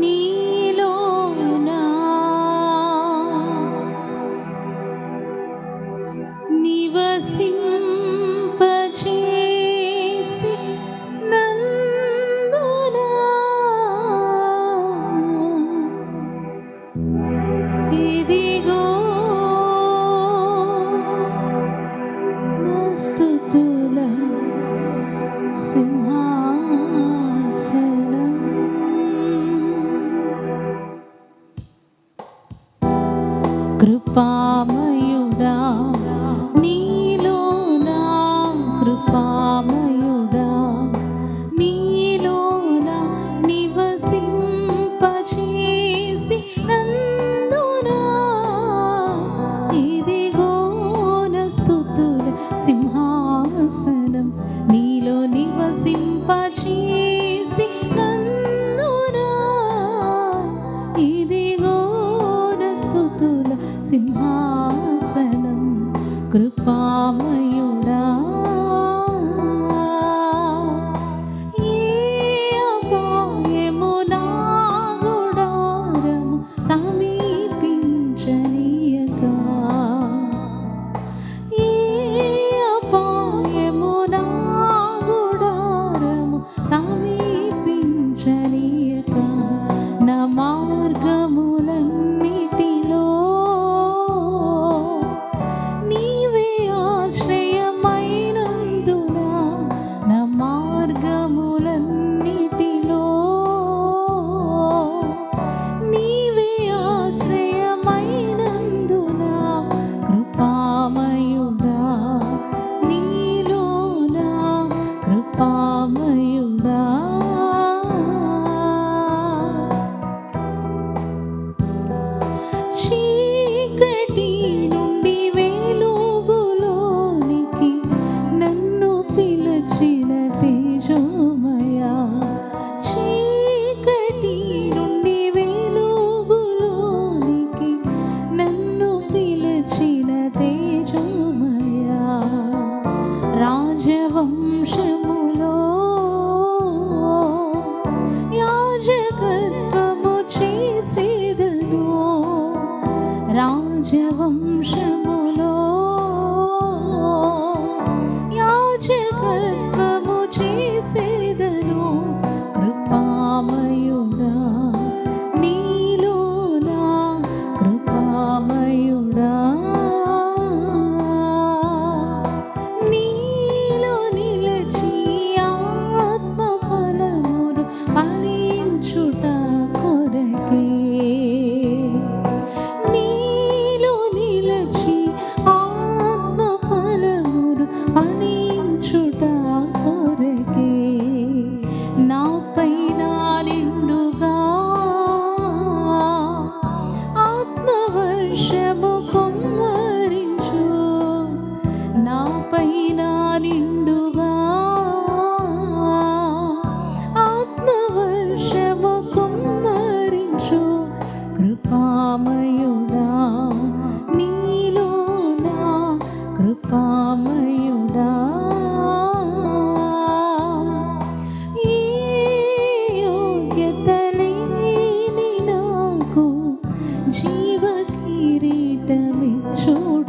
నీలోనా నివసింపచేసి నందునా ఇదిగో స్తుతుల సింహాసనం say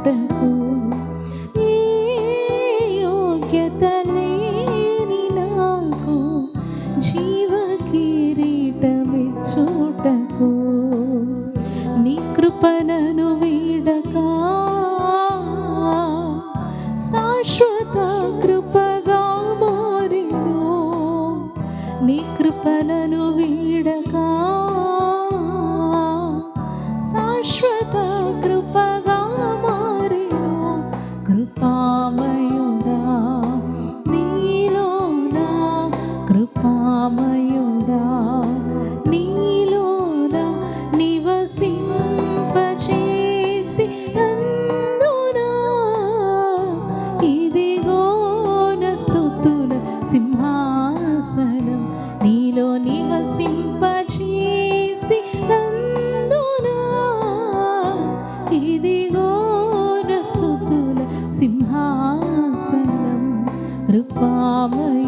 back. శాసనం నీలో నివసింపచేసి నందునా. ఇదిగో స్థుతుల సింహాసనం కృపామయ